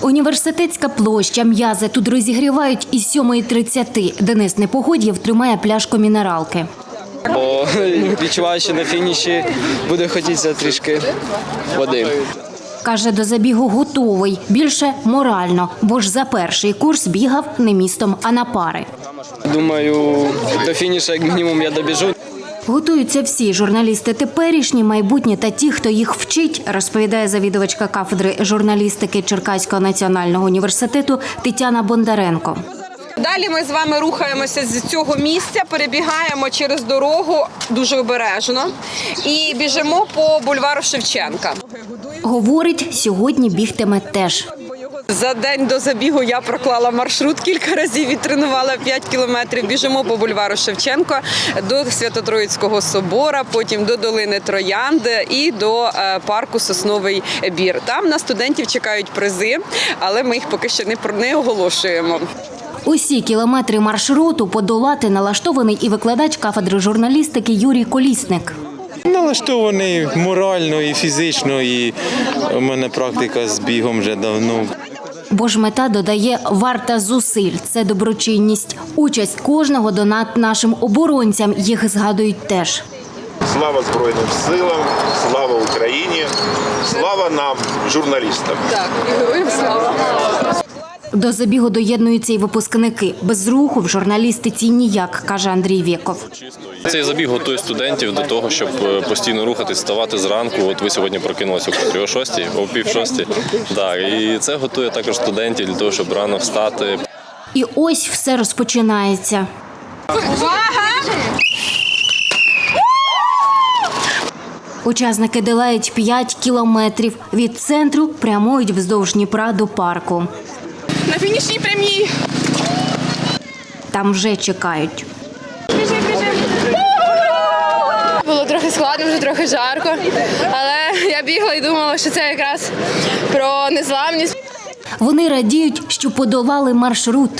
Університетська площа м'язи тут розігрівають із 7.30. Денис Непогодєв тримає пляшку мінералки. Бо відчуваю, що на фініші буде хотітися трішки води. Каже, до забігу готовий. Більше морально, бо ж за перший курс бігав не містом, а на пари. Думаю, до фінішу як мінімум я добіжу. Готуються всі журналісти теперішні, майбутні та ті, хто їх вчить, розповідає завідувачка кафедри журналістики Черкаського національного університету Тетяна Бондаренко. Далі ми з вами рухаємося з цього місця, перебігаємо через дорогу дуже обережно і біжимо по бульвару Шевченка. Говорить, сьогодні бігтиме теж. За день до забігу я проклала маршрут кілька разів і тренувала 5 кілометрів. Біжимо по бульвару Шевченка до Свято-Троїцького собора, потім до долини Троянди і до е, парку Сосновий Бір. Там на студентів чекають призи, але ми їх поки що не про- не оголошуємо. Усі кілометри маршруту подолати налаштований і викладач кафедри журналістики Юрій Колісник. Налаштований морально і фізично, і у мене практика з бігом вже давно. Бо ж мета додає варта зусиль. Це доброчинність. Участь кожного донат нашим оборонцям. Їх згадують теж. Слава Збройним силам, слава Україні, слава нам, журналістам. Так, і героям слава. До забігу доєднуються й випускники. Без руху в журналістиці ніяк, каже Андрій Вєков. Цей забіг готує студентів до того, щоб е, постійно рухатись, вставати зранку. От ви сьогодні прокинулися о шостій, о пів шостій. Так, і це готує також студентів для того, щоб рано встати. І ось все розпочинається. Учасники долають 5 кілометрів від центру, прямують вздовж Дніпра до парку. На фінішній прямій. Там вже чекають. Було трохи складно, вже трохи жарко, але я бігла і думала, що це якраз про незламність. Вони радіють, що подолали маршрут.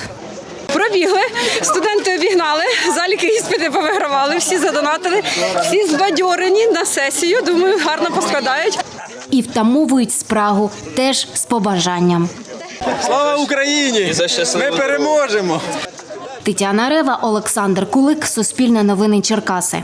Пробігли, студенти обігнали, заліки іспити повигравали, всі задонатили, всі збадьорені на сесію. Думаю, гарно поскладають. І втамовують спрагу теж з побажанням. Слава Україні! Ми переможемо! Тетяна Рева, Олександр Кулик, Суспільне новини Черкаси.